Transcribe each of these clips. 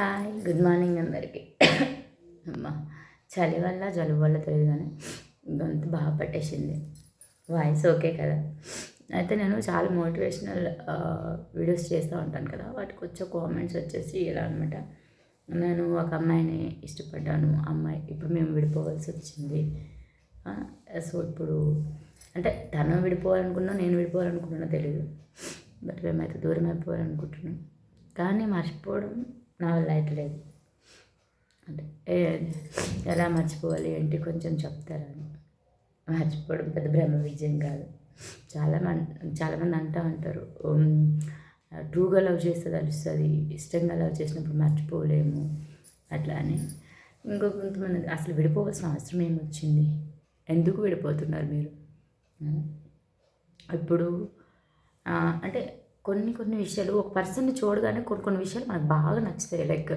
Hi good morning అందరికీ. అమ్మ చలి వల్ల జలుబు వల్ల తెలియదు కానీ గొంతు బాగా పట్టేసింది. వాయిస్ ఓకే కదా. అయితే నేను చాలా మోటివేషనల్ వీడియోస్ చేస్తూ ఉంటాను కదా. వాటికి వచ్చే కామెంట్స్ వచ్చేసి ఇలా అనమాట నేను ఒక అమ్మాయిని ఇష్టపడ్డాను. అమ్మాయి ఇప్పుడు మేము విడిపోవాల్సి వచ్చింది. సో ఇప్పుడు అంటే తను విడిపోవాలనుకున్నా నేను విడిపోవాలనుకుంటున్నా తెలియదు బట్ మేమైతే దూరం అయిపోవాలనుకుంటున్నాం. కానీ మర్చిపోవడం నా వల్ల అయితే అంటే ఎలా మర్చిపోవాలి ఏంటి కొంచెం చెప్తారా మర్చిపోవడం పెద్ద బ్రహ్మ విజయం కాదు. చాలామంది చాలామంది అంటూ ఉంటారు ట్రూగా లవ్ చేస్తే తెలుస్తుంది ఇష్టంగా లవ్ చేసినప్పుడు మర్చిపోలేము అట్లా అని. ఇంకో కొంతమంది అసలు విడిపోవాల్సిన అవసరం ఏమొచ్చింది? ఎందుకు విడిపోతున్నారు మీరు? ఇప్పుడు అంటే కొన్ని కొన్ని విషయాలు ఒక పర్సన్ని చూడగానే కొన్ని కొన్ని విషయాలు మనకు బాగా నచ్చుతాయి. లైక్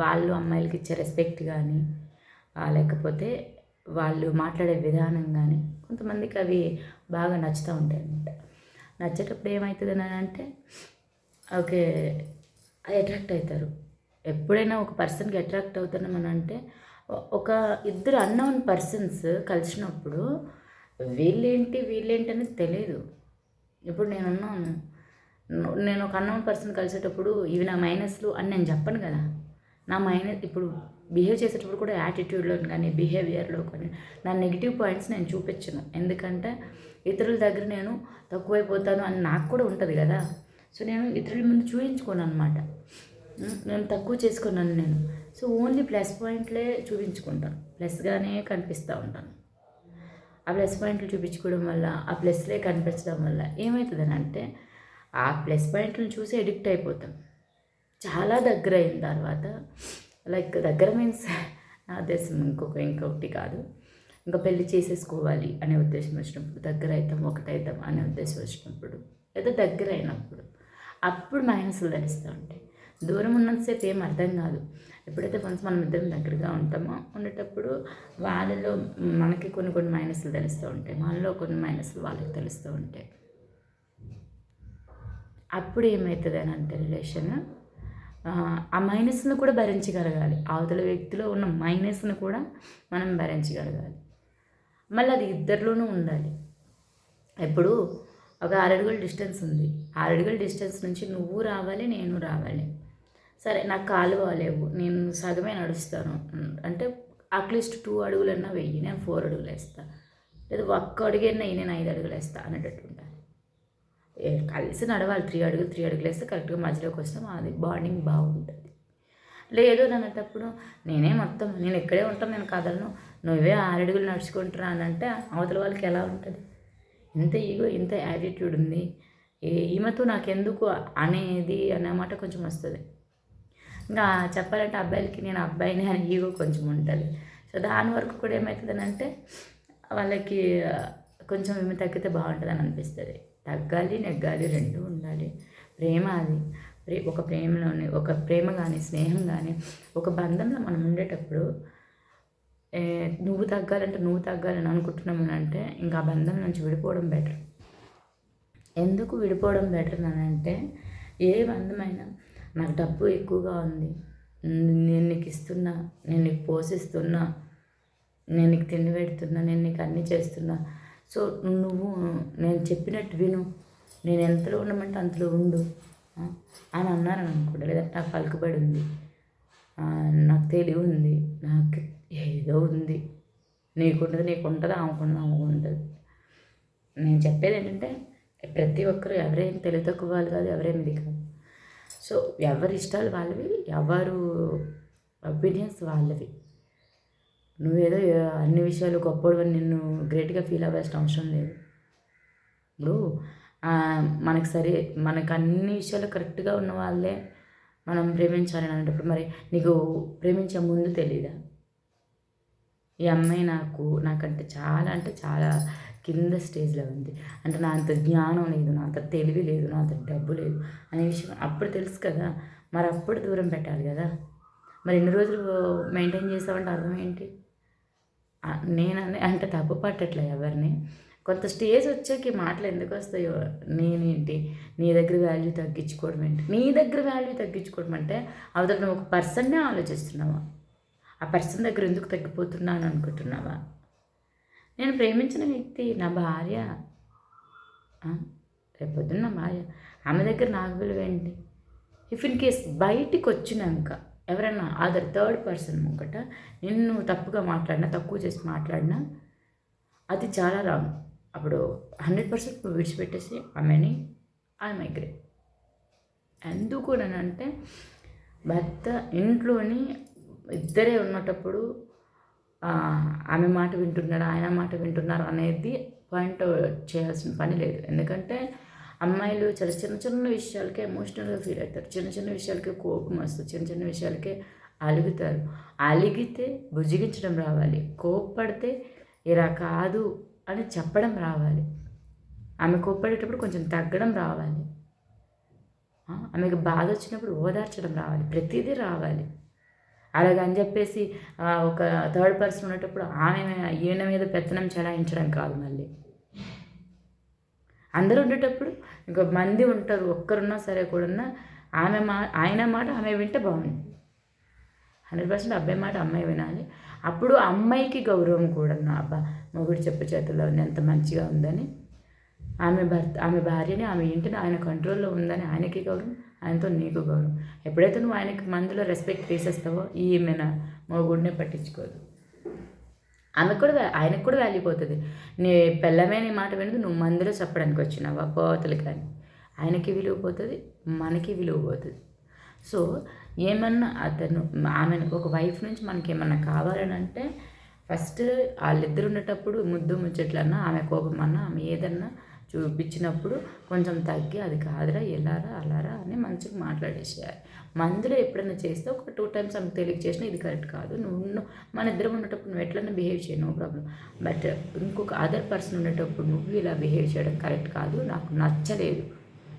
వాళ్ళు అమ్మాయిలకి ఇచ్చే రెస్పెక్ట్ కానీ లేకపోతే వాళ్ళు మాట్లాడే విధానం కానీ కొంతమందికి అవి బాగా నచ్చుతూ ఉంటాయి అనమాట నచ్చేటప్పుడు ఏమవుతుంది అని అంటే ఓకే అట్రాక్ట్ అవుతారు ఎప్పుడైనా ఒక పర్సన్కి అట్రాక్ట్ అవుతున్నాం అని అంటే ఒక ఇద్దరు అన్నోన్ పర్సన్స్ కలిసినప్పుడు వీళ్ళేంటి వీళ్ళేంటి అనేది తెలియదు ఇప్పుడు నేను ఉన్నాను. నేను ఒక అన్నోన్ పర్సన్ కలిసేటప్పుడు ఇవి నా మైనస్లు అని నేను చెప్పను కదా. నా మైనస్ ఇప్పుడు బిహేవ్ చేసేటప్పుడు కూడా యాటిట్యూడ్లో కానీ బిహేవియర్లో కానీ నా నెగిటివ్ పాయింట్స్ నేను చూపించను. ఎందుకంటే ఇతరుల దగ్గర నేను తక్కువైపోతాను అని నాకు కూడా ఉంటుంది కదా. సో నేను ఇతరుల ముందు చూపించుకోను అనమాట నేను తక్కువ చేసుకున్నాను నేను. సో ఓన్లీ ప్లస్ పాయింట్లే చూపించుకుంటాను. ప్లస్గానే కనిపిస్తూ ఉంటాను. ఆ ప్లస్ పాయింట్లు చూపించుకోవడం వల్ల ఆ ప్లస్లే కనిపించడం వల్ల ఏమవుతుందని అంటే ఆ ప్లస్ పాయింట్లను చూసి ఎడిక్ట్ అయిపోతాం. చాలా దగ్గర అయిన తర్వాత లైక్ దగ్గర మీన్స్ నా ఉద్దేశం ఇంకొక ఇంకొకటి కాదు. ఇంకా పెళ్ళి చేసేసుకోవాలి అనే ఉద్దేశం వచ్చినప్పుడు దగ్గర అవుతాం ఒకటైతాం అనే ఉద్దేశం వచ్చినప్పుడు లేదా దగ్గర అయినప్పుడు అప్పుడు మైనస్లు ధరిస్తూ ఉంటాయి. దూరం ఉన్నంతసేపు ఏం అర్థం కాదు. ఎప్పుడైతే ఫ్రెండ్స్ మనం ఇద్దరం దగ్గరగా ఉంటామో ఉండేటప్పుడు వాళ్ళలో మనకి కొన్ని కొన్ని మైనస్లు తెలుస్తూ ఉంటాయి. మనలో కొన్ని మైనస్లు వాళ్ళకి తెలుస్తూ ఉంటాయి. అప్పుడు ఏమవుతుంది అని అంటే రిలేషన్ ఆ మైనస్ను కూడా భరించగలగాలి. అవతల వ్యక్తిలో ఉన్న మైనస్ను కూడా మనం భరించగలగాలి. మళ్ళీ అది ఇద్దరిలోనూ ఉండాలి. ఇప్పుడు ఒక ఆరడుగుల డిస్టెన్స్ ఉంది. ఆరడుగుల డిస్టెన్స్ నుంచి నువ్వు రావాలి నేను రావాలి. సరే నాకు కాలు బాగాలేవు నేను సగమే నడుస్తాను. అంటే అట్లీస్ట్ టూ అడుగులన్నా వెయ్యి నేను ఫోర్ అడుగులు వేస్తాను లేదు ఒక్క అడుగైనా నేను ఐదు అడుగులు వేస్తాను అనేటట్టు ఉండాలి. కలిసి నడవాలి. త్రీ అడుగులు త్రీ అడుగులు వేస్తే కరెక్ట్గా మధ్యలోకి వస్తాం అది బాండింగ్ బాగుంటుంది. లేదు అన్నటప్పుడు నేనే మొత్తం నేను ఇక్కడే ఉంటాను నేను కదలను నువ్వే ఆరడుగులు నడుచుకుంటున్నా అని అంటే అవతల వాళ్ళకి ఎలా ఉంటుంది? ఇంత ఈగో ఇంత యాటిట్యూడ్ ఉంది. ఈమెతో నాకెందుకు అనేది అన్నమాట కొంచెం వస్తుంది. ఇంకా చెప్పాలంటే అబ్బాయిలకి నేను అబ్బాయిని అని ఈగో కొంచెం ఉంటుంది. సో దాని వరకు కూడా ఏమవుతుంది అంటే వాళ్ళకి కొంచెం ఏమి తగ్గితే బాగుంటుంది అని అనిపిస్తుంది. తగ్గాలి నెగ్గాలి రెండు ఉండాలి. ప్రేమ అది. ప్రే ఒక ప్రేమలోని ఒక ప్రేమ కానీ స్నేహం కానీ ఒక బంధంలో మనం ఉండేటప్పుడు నువ్వు తగ్గాలంటే నువ్వు తగ్గాలని అనుకుంటున్నాము అంటే ఇంకా ఆ బంధం నుంచి విడిపోవడం బెటర్. ఎందుకు విడిపోవడం బెటర్ అని అంటే ఏ బంధమైనా నాకు డబ్బు ఎక్కువగా ఉంది నేను నీకు ఇస్తున్నా నేను నీకు పోషిస్తున్నా నేను నీకు తిండి పెడుతున్నా నేను నీకు అన్నీ చేస్తున్నా సో నువ్వు నేను చెప్పినట్టు విను. నేను ఎంతలో ఉండమంటే అంతలో ఉండు. అని అన్నారు అనుకోండి లేదంటే నాకు పలుకుబడి ఉంది నాకు తెలివి ఉంది. నాకు ఏదో ఉంది. నీకుంటుంది నీకు ఉంటుంది ఆమెకుంటుంది ఆమెకు ఉంటుంది నేను చెప్పేది ఏంటంటే ప్రతి ఒక్కరు ఎవరేం తెలివి తక్కువ వాళ్ళు కాదు ఎవరేమి ఇది కాదు. సో ఎవరి ఇష్టాలు వాళ్ళవి ఎవరు ఒపీనియన్స్ వాళ్ళవి. నువ్వేదో అన్ని విషయాలు గొప్పడు నిన్ను గ్రేట్గా ఫీల్ అవ్వాల్సిన అవసరం లేదు. ఇప్పుడు మనకు సరే మనకు అన్ని విషయాలు కరెక్ట్గా ఉన్న వాళ్ళే మనం ప్రేమించాలని అనేటప్పుడు మరి నీకు ప్రేమించే ముందు తెలీదా? ఈ అమ్మాయి నాకు నాకంటే చాలా అంటే చాలా కింద స్టేజ్లో ఉంది. అంటే నా అంత జ్ఞానం లేదు నా అంత తెలివి లేదు నా అంత డబ్బు లేదు అనే విషయం అప్పుడు తెలుసు కదా. మరి అప్పుడు దూరం పెట్టాలి కదా. మరి ఎన్ని రోజులు మెయింటైన్ చేసావంటే అర్థం ఏంటి? నేను అంటే తప్పు పట్టట్లే ఎవరిని. కొంత స్టేజ్ వచ్చాక మాటలు ఎందుకు వస్తాయో నేనేంటి? నీ దగ్గర వాల్యూ తగ్గించుకోవడం ఏంటి? నీ దగ్గర వాల్యూ తగ్గించుకోవడం అంటే అవతల నువ్వు ఒక పర్సన్నే ఆలోచిస్తున్నావా? ఆ పర్సన్ దగ్గర ఎందుకు తగ్గిపోతున్నాను అనుకుంటున్నావా? నేను ప్రేమించిన వ్యక్తి నా భార్య. రేపొద్దున్న రేపొద్దున నా భార్య. ఆమె దగ్గర నాకు విలువ ఏంటి? ఇఫ్ ఇన్ కేస్ బయటికి వచ్చినాక ఎవరైనా అదర్ థర్డ్ పర్సన్ ముంగట నిన్ను తప్పుగా మాట్లాడినా తక్కువ చేసి మాట్లాడినా అది చాలా రాంగ్ అప్పుడు హండ్రెడ్ పర్సెంట్ విడిచిపెట్టేసి ఆమెని ఐ మైగ్రే ఎందుకు అంటే భర్త ఇంట్లోని ఇద్దరే ఉన్నటప్పుడు ఆమె మాట వింటున్నాడు ఆయన మాట వింటున్నారు అనేది పాయింట్ చేయాల్సిన పని లేదు. ఎందుకంటే అమ్మాయిలు చాలా చిన్న చిన్న విషయాలకే ఎమోషనల్గా ఫీల్ అవుతారు. చిన్న చిన్న విషయాలకే కోపం వస్తుంది. చిన్న చిన్న విషయాలకే అలుగుతారు. అలిగితే బుజ్జిగించడం రావాలి. కోప్పడితే ఇలా కాదు అని చెప్పడం రావాలి. ఆమె కోప్పడేటప్పుడు కొంచెం తగ్గడం రావాలి. ఆమెకు బాధ వచ్చినప్పుడు ఓదార్చడం రావాలి. ప్రతిదీ రావాలి. అలాగని చెప్పేసి ఒక థర్డ్ పర్సన్ ఉన్నప్పుడు ఆమె ఈయన మీద పెత్తనం చలాయించడం కాదు మళ్ళీ. అందరూ ఉండేటప్పుడు ఇంకో మంది ఉంటారు ఒక్కరున్నా సరే కూడా ఆమె మా ఆయన మాట ఆమె వింటే బాగుంది. హండ్రెడ్ పర్సెంట్ అబ్బాయి మాట అమ్మాయి వినాలి. అప్పుడు అమ్మాయికి గౌరవం కూడా నా అబ్బా మొగుడు చెప్పు చేతుల్లో ఉంది ఎంత మంచిగా ఉందని. ఆమె భర్త ఆమె భార్యని ఆమె ఇంటిని ఆయన కంట్రోల్లో ఉందని ఆయనకి గౌరవం ఆయనతో నీకు గౌరవం. ఎప్పుడైతే నువ్వు ఆయనకి మందులో రెస్పెక్ట్ తీసేస్తావో ఈమెన మొగుడినే పట్టించుకోదు. ఆమెకు కూడా ఆయనకు కూడా వాల్యూ పోతుంది. నీ పిల్లమే నీ మాట వినదు నువ్వు మందులో చెప్పడానికి వచ్చినావా? పోతలు కానీ. ఆయనకి విలువ పోతుంది మనకి విలువ పోతుంది. సో ఏమన్నా అతను ఆమె ఒక వైఫ్ నుంచి మనకి ఏమన్నా కావాలని అంటే ఫస్ట్ వాళ్ళిద్దరు ఉండేటప్పుడు ముద్దు ముచ్చట్లన్నా ఆమె కోపం అన్నా ఆమె ఏదన్నా చూపించినప్పుడు కొంచెం తగ్గి అది కాదురా ఎలారా అలారా అని మంచిగా మాట్లాడేసేయాలి. మందులో ఎప్పుడైనా చేస్తే ఒక టూ టైమ్స్ ఆమెకు తెలియక చేసినా ఇది కరెక్ట్ కాదు. నువ్వు మన ఇద్దరం ఉండేటప్పుడు నువ్వు ఎట్లన్నా బిహేవ్ చేయ నో ప్రాబ్లం. బట్ ఇంకొక అదర్ పర్సన్ ఉండేటప్పుడు నువ్వు ఇలా బిహేవ్ చేయడం కరెక్ట్ కాదు. నాకు నచ్చలేదు.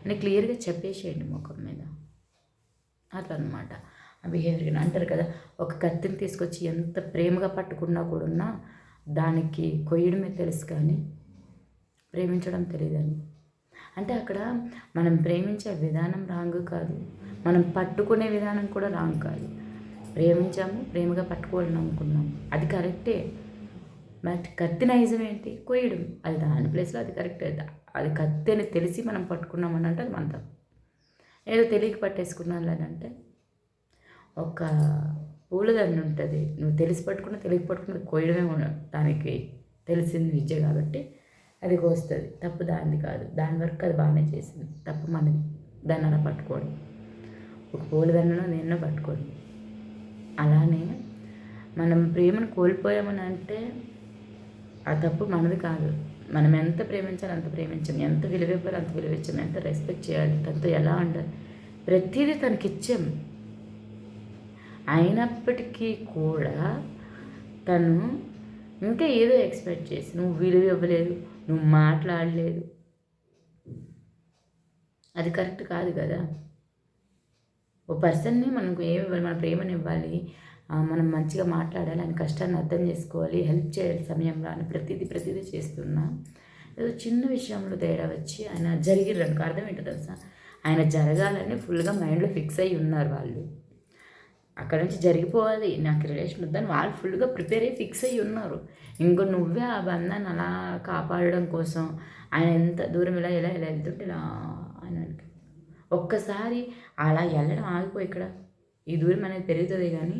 అని క్లియర్గా చెప్పేసేయండి ముఖం మీద. అట్లా అనమాట ఆ బిహేవియర్ అంటారు కదా ఒక కత్తిని తీసుకొచ్చి ఎంత ప్రేమగా పట్టుకున్నా కూడా దానికి కొయ్యడమే తెలుసు కానీ ప్రేమించడం తెలియదని అంటే అక్కడ మనం ప్రేమించే విధానం రాంగ్ కాదు. మనం పట్టుకునే విధానం కూడా రాంగ్ కాదు. ప్రేమించాము ప్రేమగా పట్టుకోవాలని అనుకున్నాం. అది కరెక్టే. బట్ కత్తి నైజం ఏంటి? కొయ్యడం. అది దాని ప్లేస్లో అది కరెక్ట్. అది కత్తి అని తెలిసి మనం పట్టుకున్నామని అంటే అది మన తప్పు. ఏదో తెలియక పట్టేసుకున్నాను లేదంటే ఒక పూలదండ ఉంటుంది. నువ్వు తెలిసి పట్టుకున్నా తెలియక పట్టుకున్నా కొయ్యడమే దానికి తెలిసింది విద్య కాబట్టి అది కోస్తుంది. తప్పు దానిది కాదు. దాని వరకు అది బాగానే చేసింది. తప్పు మనది. దాన్ని అలా పట్టుకోవడం. ఒక పూలదండను నిన్న పట్టుకోండి అలానే మనం ప్రేమను కోల్పోయామని అంటే ఆ తప్పు మనది కాదు. మనం ఎంత ప్రేమించాలి అంత ప్రేమించాం. ఎంత విలువ ఇవ్వాలి అంత విలువ ఇచ్చాం ఎంత రెస్పెక్ట్ చేయాలి తనతో ఎలా ఉండాలి ప్రతిదీ తనకి ఇచ్చాం అయినప్పటికీ కూడా తను ఇంకా ఏదో ఎక్స్పెక్ట్ చేసి నువ్వు విలువ ఇవ్వలేదు నువ్వు మాట్లాడలేదు. అది కరెక్ట్ కాదు కదా. ఓ పర్సన్ని మనకు ఏమి ఇవ్వాలి? మన ప్రేమని ఇవ్వాలి. మనం మంచిగా మాట్లాడాలి ఆయన కష్టాన్ని అర్థం చేసుకోవాలి హెల్ప్ చేయాలి సమయంలో అని ప్రతిదీ ప్రతిదీ చేస్తున్నా. ఏదో చిన్న విషయంలో తేడా వచ్చి ఆయన జరిగిర్రు అనుకో అర్థం ఏంటో తెలుసా? ఆయన జరగాలని ఫుల్గా మైండ్లో ఫిక్స్ అయ్యి ఉన్నారు వాళ్ళు. అక్కడ నుంచి జరిగిపోవాలి నాకు రిలేషన్ వద్దని వాళ్ళు ఫుల్గా ప్రిపేర్ అయ్యి ఫిక్స్ అయ్యి ఉన్నారు. ఇంకో నువ్వే ఆ బంధాన్ని అలా కాపాడడం కోసం ఆయన ఎంత దూరం ఇలా ఇలా ఇలా వెళ్తుంటే ఇలా ఆయన ఒక్కసారి అలా వెళ్ళడం ఆగిపోయి ఇక్కడ. ఈ దూరం అనేది పెరుగుతుంది కానీ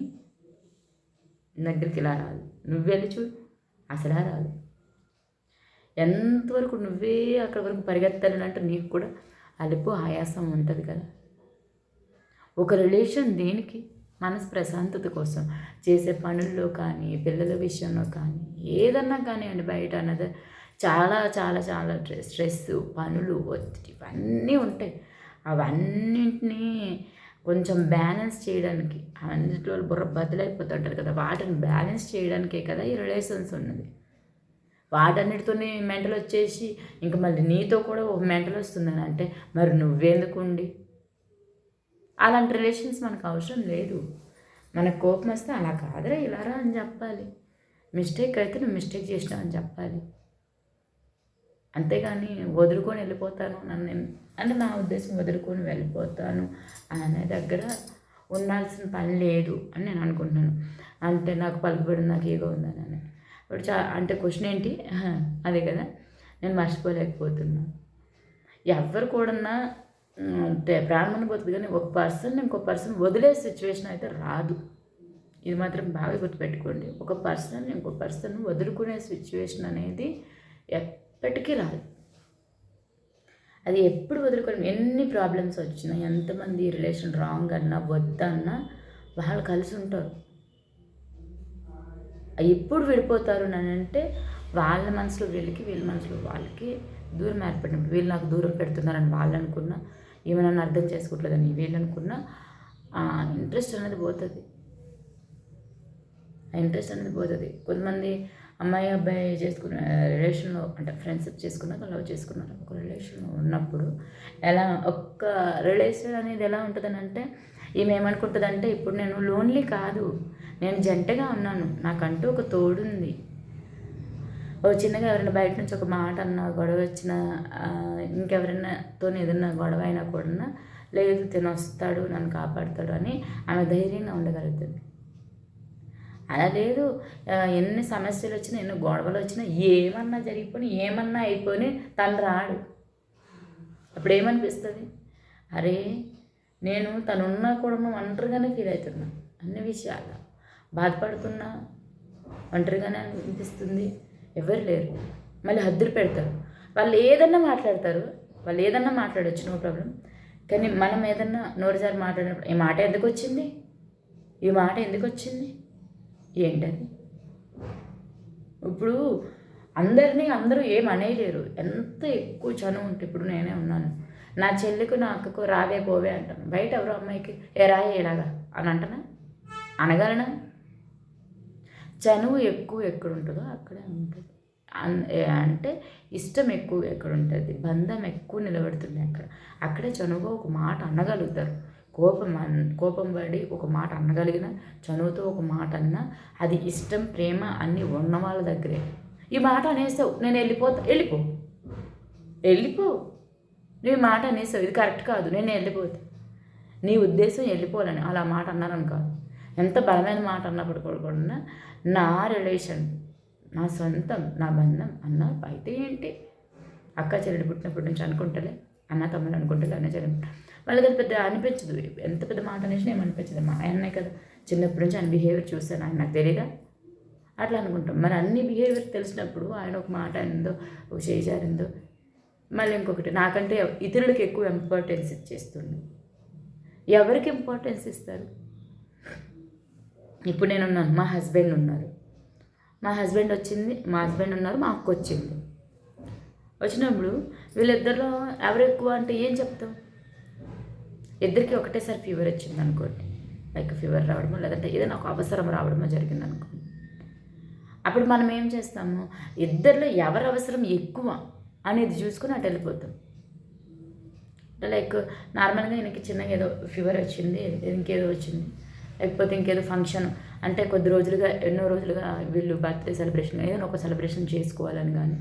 దగ్గరికి ఇలా రాదు. నువ్వు వెళ్ళి చూడు. అసలా రాదు. ఎంతవరకు నువ్వే అక్కడ వరకు పరిగెత్తాలని అంటే నీకు కూడా అలుపు ఆయాసం ఉంటుంది కదా. ఒక రిలేషన్ దేనికి? మనసు ప్రశాంతత కోసం. చేసే పనుల్లో కానీ పిల్లల విషయంలో కానీ ఏదన్నా కానివ్వండి బయట అన్నది. చాలా చాలా చాలా స్ట్రెస్ పనులు ఒత్తిడి ఇవన్నీ ఉంటాయి. అవన్నింటినీ కొంచెం బ్యాలెన్స్ చేయడానికి అన్నింటిలో బుర్ర బదులైపోతుంటారు కదా వాటిని బ్యాలెన్స్ చేయడానికే కదా ఈ రిలేషన్స్ ఉన్నది. వాటన్నిటితోనే మెంటల్ వచ్చేసి ఇంకా మళ్ళీ నీతో కూడా ఒక మెంటల్ వస్తుందని అంటే మరి నువ్వెందుకుండి? అలాంటి రిలేషన్స్ మనకు అవసరం లేదు. మనకు కోపం వస్తే అలా కాదురా ఇలారా అని చెప్పాలి. మిస్టేక్ అయితే నువ్వు మిస్టేక్ చేసినావు అని చెప్పాలి. అంతేగాని వదులుకొని వెళ్ళిపోతాను నన్ను నేను అంటే నా ఉద్దేశం వదులుకొని వెళ్ళిపోతాను అనే దగ్గర ఉండాల్సిన పని లేదు అని నేను అనుకుంటున్నాను. అంటే నాకు పలుకుబడి నాకు ఏగో ఉందని అని. ఇప్పుడు చా అంటే క్వశ్చన్ ఏంటి? అదే కదా. నేను మర్చిపోలేకపోతున్నాను ఎవరు కూడా అంటే ప్రాణం పోతుంది కానీ ఒక పర్సన్ ఇంకో పర్సన్ వదిలే సిచ్యువేషన్ అయితే రాదు. ఇది మాత్రం బాగా గుర్తుపెట్టుకోండి. ఒక పర్సన్ ఇంకో పర్సన్ వదులుకునే సిచ్యువేషన్ అనేది ఎప్పటికీ రాదు. అది ఎప్పుడు వదులుకోవడం ఎన్ని ప్రాబ్లమ్స్ వచ్చినా ఎంతమంది రిలేషన్ రాంగ్ అన్నా వద్దన్నా వాళ్ళు కలిసి ఉంటారు. ఎప్పుడు విడిపోతారు అని అంటే వాళ్ళ మనసులో వీళ్ళకి వీళ్ళ మనసులో వాళ్ళకి దూరం ఏర్పడినప్పుడు వీళ్ళు నాకు దూరం పెడుతున్నారని వాళ్ళు అనుకున్నా ఏమైనా అర్థం చేసుకోవట్లేదని వీళ్ళు అనుకున్నా ఇంట్రెస్ట్ అనేది పోతుంది. ఆ ఇంట్రెస్ట్ అనేది పోతుంది. కొంతమంది అమ్మాయి అబ్బాయి చేసుకున్న రిలేషన్లో అంటే ఫ్రెండ్షిప్ చేసుకున్నాక లవ్ చేసుకున్నారు ఒక రిలేషన్లో ఉన్నప్పుడు ఎలా ఒక్క రిలేషన్ అనేది ఎలా ఉంటుందని అంటే ఈమె ఏమనుకుంటుంది అంటే ఇప్పుడు నేను లోన్లీ కాదు నేను జంటగా ఉన్నాను నాకంటూ ఒక తోడుంది. ఓ చిన్నగా ఎవరైనా బయట నుంచి ఒక మాట అన్నా గొడవ వచ్చిన ఇంకెవరైనాతో ఏదైనా గొడవ అయినా కూడా లేదు తినొస్తాడు నన్ను కాపాడుతాడు అని ఆమె ధైర్యంగా ఉండగలుగుతుంది. అలా లేదు. ఎన్ని సమస్యలు వచ్చినా ఎన్ని గొడవలు వచ్చినా ఏమన్నా జరిగిపోయి ఏమన్నా అయిపోయి తను రాడు. అప్పుడు ఏమనిపిస్తుంది? అరే నేను తనున్నా కూడా ఒంటరిగానే ఫీల్ అవుతున్నా. అన్ని విషయాలు బాధపడుతున్నా ఒంటరిగానే అనిపిస్తుంది. ఎవరు లేరు. మళ్ళీ హద్దులు పెడతారు. వాళ్ళు ఏదన్నా మాట్లాడతారు. వాళ్ళు ఏదన్నా మాట్లాడచ్చు నో ప్రాబ్లం కానీ మనం ఏదన్నా నోరుసారి మాట్లాడినప్పుడు ఈ మాట ఎందుకు వచ్చింది? ఈ మాట ఎందుకు వచ్చింది? ఏంటది? ఇప్పుడు అందరినీ అందరూ ఏం అనేయలేరు ఎంత ఎక్కువ చనువు ఉంటే ఇప్పుడు నేనే ఉన్నాను. నా చెల్లికి నా అక్కకు రావే పోవే అంటాను. బయట ఎవరో అమ్మాయికి ఏ రాయే ఎలాగా అని అంటనా? అనగలనా? చనువు ఎక్కువ ఎక్కడ ఉంటుందో. అక్కడే ఉంటుంది అంటే ఇష్టం ఎక్కువ ఎక్కడ ఉంటుంది బంధం ఎక్కువ నిలబడుతుంది అక్కడ. అక్కడే చనువుగా ఒక మాట అనగలుగుతారు. కోపం కోపం పడి ఒక మాట అనగలిగిన చనువుతో ఒక మాట అన్నా అది ఇష్టం ప్రేమ అన్నీ ఉన్న వాళ్ళ దగ్గరే. ఈ మాట అనేసావు నేను వెళ్ళిపోతా వెళ్ళిపో. వెళ్ళిపో. నీ మాట అనేసావు ఇది కరెక్ట్ కాదు నేను వెళ్ళిపోతా. నీ ఉద్దేశం వెళ్ళిపోవాలని అలా మాట అన్నారని కాదు. ఎంత బలమైన మాట అన్నప్పుడు కూడా నా రిలేషన్ నా సొంతం నా బంధం అన్న అయితే ఏంటి? అక్క చెల్లెడు పుట్టినప్పటి నుంచి అనుకుంటలే అన్న తమ్ముడు అనుకుంటలే అన్న చెల్లెడు వాళ్ళకి అది పెద్ద అనిపించదు. ఎంత పెద్ద మాట అనేసి ఏమనిపించదు మా ఆయన్నే కదా చిన్నప్పటి నుంచి ఆయన బిహేవియర్ చూస్తాను ఆయన నాకు తెలియదా అట్లా అనుకుంటాం. మరి అన్ని బిహేవియర్ తెలిసినప్పుడు ఆయన ఒక మాట అయిందో ఒక చేజారిందో మళ్ళీ ఇంకొకటి నాకంటే ఇతరులకు ఎక్కువ ఇంపార్టెన్స్ ఇచ్చేస్తుంది. ఎవరికి ఇంపార్టెన్స్ ఇస్తారు? ఇప్పుడు నేను ఉన్నాను మా హస్బెండ్ ఉన్నారు. మా హస్బెండ్ వచ్చింది. మా హస్బెండ్ ఉన్నారు. మా అక్క వచ్చింది. వచ్చినప్పుడు వీళ్ళిద్దరిలో ఎవరు ఎక్కువ అంటే ఏం చెప్తాం? ఇద్దరికి ఒకటేసారి ఫీవర్ వచ్చింది అనుకోండి. లైక్ ఫీవర్ రావడమో లేదంటే ఏదైనా ఒక అవసరం రావడమో జరిగింది అనుకోండి. అప్పుడు మనం ఏం చేస్తాము? ఇద్దరిలో ఎవరి అవసరం ఎక్కువ అనేది చూసుకుని అటు వెళ్ళిపోతాం. లైక్ నార్మల్గా ఈయనకి చిన్నగా ఏదో ఫీవర్ వచ్చింది ఇంకేదో వచ్చింది. లేకపోతే ఇంకేదో ఫంక్షన్ అంటే కొద్ది రోజులుగా ఎన్నో రోజులుగా వీళ్ళు బర్త్డే సెలబ్రేషన్ ఏదైనా ఒక సెలబ్రేషన్ చేసుకోవాలని కానీ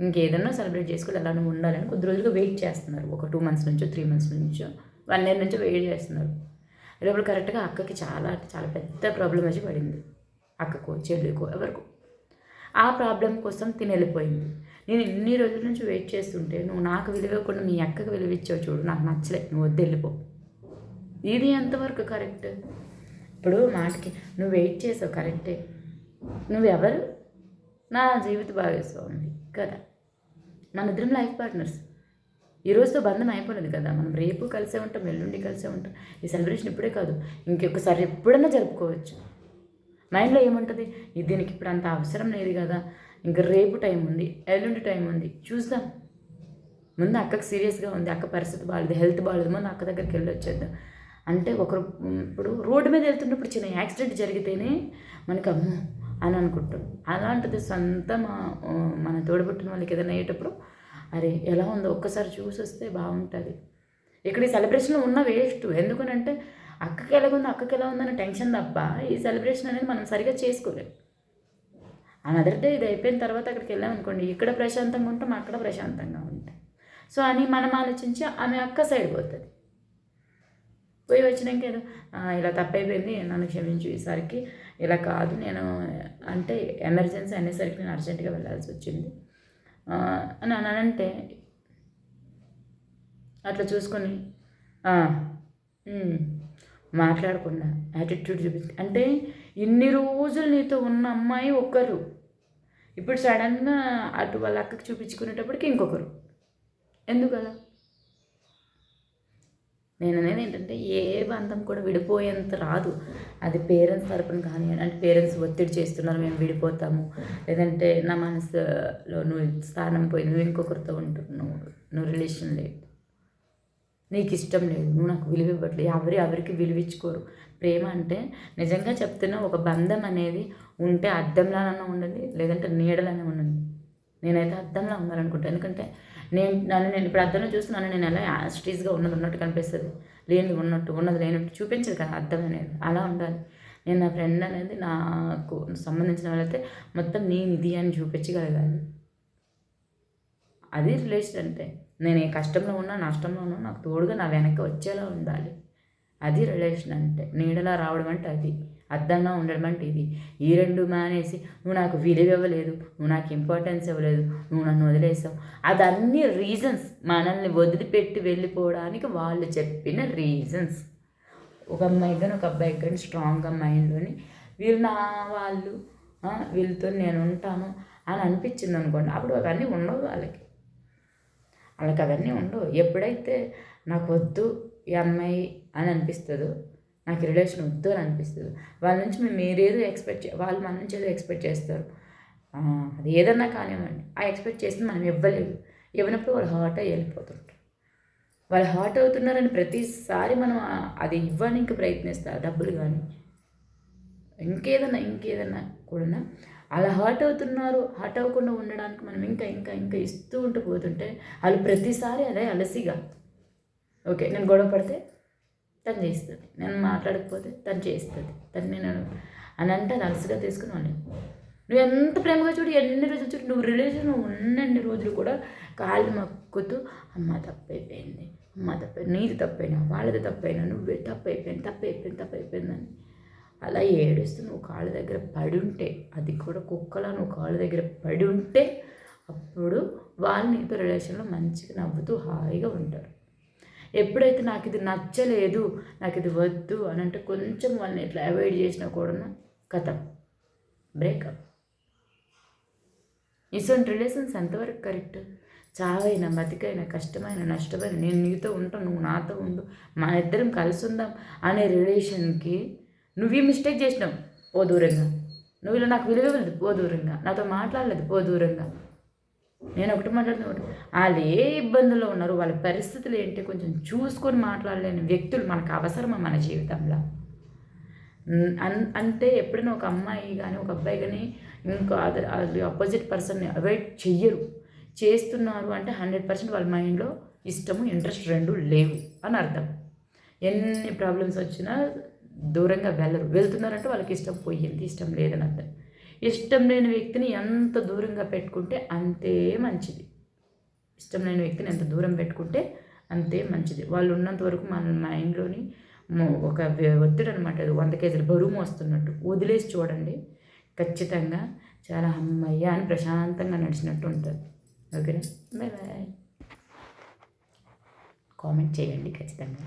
ఇంకేదన్నా సెలబ్రేట్ చేసుకోవాలి అలానే ఉండాలని కొద్ది రోజులుగా వెయిట్ చేస్తున్నారు. ఒక టూ మంత్స్ నుంచో త్రీ మంత్స్ నుంచో. వన్ ఇయర్ నుంచి వెయిట్ చేస్తున్నారు. లోపల కరెక్ట్గా అక్కకి చాలా చాలా పెద్ద ప్రాబ్లం వచ్చి పడింది. అక్కకో చెల్లికో ఎవరికో. ఆ ప్రాబ్లం కోసం తిని వెళ్ళిపోయింది. నేను ఇన్ని రోజుల నుంచి వెయిట్ చేస్తుంటే నువ్వు నాకు విలువకుండా మీ అక్కకి విలువిచ్చావు చూడు నాకు నచ్చలే నువ్వు వద్దు వెళ్ళిపో. ఇది ఎంతవరకు కరెక్ట్? ఇప్పుడు మాటకి నువ్వు వెయిట్ చేసావు కరెక్టే. నువ్వెవరు? నా జీవిత భాగస్వామి కదా. మన ఇద్దరం లైఫ్ పార్ట్నర్స్. ఈరోజుతో బంధం అయిపోలేదు కదా. మనం రేపు కలిసే ఉంటాం ఎల్లుండి కలిసే ఉంటాం. ఈ సెలబ్రేషన్ ఇప్పుడే కాదు ఇంకొకసారి ఎప్పుడైనా జరుపుకోవచ్చు. మైండ్లో ఏముంటుంది? దీనికి ఇప్పుడు అంత అవసరం లేదు కదా. ఇంకా రేపు టైం ఉంది ఎల్లుండి టైం ఉంది చూద్దాం. ముందు అక్కకు సీరియస్గా ఉంది అక్క పరిస్థితి బాగాలేదు హెల్త్ బాగాలేదు ముందు అక్క దగ్గరికి వెళ్ళి వచ్చేద్దాం. అంటే ఒకరు ఇప్పుడు రోడ్డు మీద వెళ్తున్నప్పుడు చిన్న యాక్సిడెంట్ జరిగితేనే మనకి అమ్మో అని అనుకుంటాం. అలాంటిది సొంత మన తోడబుట్టిన వాళ్ళకి ఏదైనా అయ్యేటప్పుడు అరే ఎలా ఉందో ఒక్కసారి చూసి వస్తే బాగుంటుంది. ఇక్కడ ఈ సెలబ్రేషన్లో ఉన్న వేస్ట్ ఎందుకనంటే అక్కకి ఎలాగుందో అక్కకి ఎలా ఉందని టెన్షన్ తప్ప ఈ సెలబ్రేషన్ అనేది మనం సరిగా చేసుకోలేము ఆ మదర్ డే ఇది అయిపోయిన తర్వాత అక్కడికి వెళ్ళాం అనుకోండి ఇక్కడ ప్రశాంతంగా ఉంటాం అక్కడ ప్రశాంతంగా ఉంటాం. సో అని మనం ఆలోచించి ఆమె అక్క సైడ్ పోతుంది. పోయి వచ్చినాక ఏదో ఇలా తప్పైపోయింది నన్ను క్షమించు ఈసారికి ఇలా కాదు నేను అంటే ఎమర్జెన్సీ అనేసరికి నేను అర్జెంటుగా వెళ్ళాల్సి వచ్చింది. అని అని అంటే అట్లా చూసుకొని మాట్లాడకుండా యాటిట్యూడ్ చూపి అంటే ఇన్ని రోజులు నీతో ఉన్న అమ్మాయి ఒకరు ఇప్పుడు సడన్గా అటు వాళ్ళ అక్కకి చూపించుకునేటప్పటికి ఇంకొకరు. ఎందుకలా? నేను అనేది ఏంటంటే ఏ బంధం కూడా విడిపోయేంత రాదు. అది పేరెంట్స్ తరపున కానీ అంటే పేరెంట్స్ ఒత్తిడి చేస్తున్నారు మేము విడిపోతాము. లేదంటే నా మనసులో నువ్వు స్థానం పోయి నువ్వు ఇంకొకరితో ఉంటున్నావు నువ్వు రిలేషన్ లేదు. నీకు ఇష్టం లేదు నువ్వు నాకు విలువ ఇవ్వట్లేదు. ఎవరు ఎవరికి విలువించుకోరు ప్రేమ అంటే నిజంగా చెప్తున్నా ఒక బంధం అనేది ఉంటే అద్దంలానన్నా ఉండండి లేదంటే నీడలనే ఉండండి. నేనైతే అద్దంలా ఉండాలనుకుంటాను ఎందుకంటే నేను నన్ను నేను ఇప్పుడు అర్థంలో చూసి నన్ను నేను ఎలా యాస్టీస్గా ఉన్నది ఉన్నట్టు కనిపిస్తుంది. లేనిది ఉన్నట్టు ఉన్నది లేనట్టు చూపించదు కదా అర్థం అనేది. అలా ఉండాలి. నేను నా ఫ్రెండ్ అనేది నాకు సంబంధించిన వాళ్ళైతే మొత్తం నేను ఇది అని చూపించగలగాలి. అది రిలేషన్ అంటే నేను ఏ కష్టంలో ఉన్నా నష్టంలో ఉన్నా నాకు తోడుగా నా వెనక్కి వచ్చేలా ఉండాలి. అది రిలేషన్ అంటే నీడలా రావడం అంటే అది. అర్థంగా ఉండడం అంటే ఇది. ఈ రెండు మానేసి నువ్వు నాకు విలువ ఇవ్వలేదు నువ్వు నాకు ఇంపార్టెన్స్ ఇవ్వలేదు నువ్వు నన్ను వదిలేసావు. అదన్నీ రీజన్స్ మనల్ని వదిలిపెట్టి వెళ్ళిపోవడానికి వాళ్ళు చెప్పిన రీజన్స్ ఒక అమ్మాయి కానీ ఒక అబ్బాయి కానీ స్ట్రాంగ్గా మైండ్లోని వీళ్ళు నా వాళ్ళు వీళ్ళతో నేను ఉంటాను అని అనిపించింది అనుకోండి అప్పుడు అవన్నీ ఉండవు వాళ్ళకి. వాళ్ళకి అవన్నీ ఉండవు. ఎప్పుడైతే నాకు వద్దు ఈ అమ్మాయి అని అనిపిస్తుందో నాకు రిలేషన్ వద్దు అని అనిపిస్తుంది. వాళ్ళ నుంచి మేము మీరేదో ఎక్స్పెక్ట్ చే వాళ్ళు మన నుంచి ఏదో ఎక్స్పెక్ట్ చేస్తారు. అది ఏదన్నా కానివ్వండి. ఆ ఎక్స్పెక్ట్ చేసింది మనం ఇవ్వలేదు. ఇవ్వనప్పుడు వాళ్ళు హర్ట్ అయ్యి వెళ్ళిపోతుంటారు వాళ్ళు హర్ట్ అవుతున్నారని ప్రతిసారి మనం అది ఇవ్వడానికి ప్రయత్నిస్తారు డబ్బులు కానీ ఇంకేదన్నా ఇంకేదన్నా కూడా అలా హర్ట్ అవుతున్నారు. హర్ట్ అవ్వకుండా ఉండడానికి మనం ఇంకా ఇంకా ఇంకా ఇస్తూ ఉంటూ పోతుంటే వాళ్ళు ప్రతిసారి అదే అలసిగా. ఓకే నేను గొడవ పడితే తను చేస్తుంది. నేను మాట్లాడకపోతే తను చేస్తుంది. తను నేను అని అంటే అలసిగా తీసుకుని వాళ్ళు నువ్వు ఎంత ప్రేమగా చూడు ఎన్ని రోజులు చూడు నువ్వు రిలేషన్ ఉన్నన్ని రోజులు కూడా కాళ్ళు మక్కుతూ అమ్మ తప్పైపోయింది అమ్మ తప్పైంది నీది తప్పైనా వాళ్ళది తప్పైనా నువ్వే తప్పైపోయింది తప్పైపోయింది తప్పైపోయిందని అలా ఏడుస్తూ నువ్వు కాళ్ళ దగ్గర పడి ఉంటే అది కూడా కుక్కలా నువ్వు కాళ్ళ దగ్గర పడి ఉంటే అప్పుడు వాళ్ళు నీతో రిలేషన్లో మంచిగా నవ్వుతూ హాయిగా ఉంటారు. ఎప్పుడైతే నాకు ఇది నచ్చలేదు నాకు ఇది వద్దు అని అంటే కొంచెం వాళ్ళని ఇట్లా అవాయిడ్ చేసినా కూడా కథం. బ్రేకప్ ఇటువంటి రిలేషన్స్ ఎంతవరకు కరెక్ట్ చావైనా బతికైనా కష్టమైన నష్టమైన నేను నీతో ఉంటాను నువ్వు నాతో ఉండు మా ఇద్దరం కలిసి ఉందాం అనే రిలేషన్కి నువ్వు ఈ మిస్టేక్ చేసినావు. ఓ దూరంగా. నువ్వు ఇలా నాకు విలువ లేదు పో దూరంగా. నాతో మాట్లాడలేదు పో దూరంగా. నేను ఒకటి మాట్లాడుతున్నా ఒకటి. వాళ్ళు ఏ ఇబ్బందుల్లో ఉన్నారు వాళ్ళ పరిస్థితులు ఏంటి కొంచెం చూసుకొని మాట్లాడలేని వ్యక్తులు మనకు అవసరమా మన జీవితంలో? అన్- అంటే ఎప్పుడైనా ఒక అమ్మాయి కానీ ఒక అబ్బాయి కానీ ఇంకా అది అది ఆపోజిట్ పర్సన్ని అవాయిడ్ చెయ్యరు. చేస్తున్నారు అంటే హండ్రెడ్ పర్సెంట్ వాళ్ళ మైండ్లో ఇష్టము ఇంట్రెస్ట్ రెండు లేవు అని అర్థం. ఎన్ని ప్రాబ్లమ్స్ వచ్చినా దూరంగా వెళ్ళరు. వెళ్తున్నారంటే వాళ్ళకి ఇష్టం పోయింది ఇష్టం లేదని అర్థం. ఇష్టం లేని వ్యక్తిని ఎంత దూరంగా పెట్టుకుంటే అంతే మంచిది. ఇష్టం లేని వ్యక్తిని ఎంత దూరం పెట్టుకుంటే అంతే మంచిది. వాళ్ళు ఉన్నంత వరకు మన మైండ్లోని ఒక ఒత్తిడి అనమాట అది. వంద కేజీలు బరువు మోస్తున్నట్టు. వదిలేసి చూడండి. ఖచ్చితంగా చాలా అమ్మయ్య అని ప్రశాంతంగా నడిచినట్టు ఉంటుంది. ఓకేనా? Bye bye. కామెంట్ చేయండి ఖచ్చితంగా.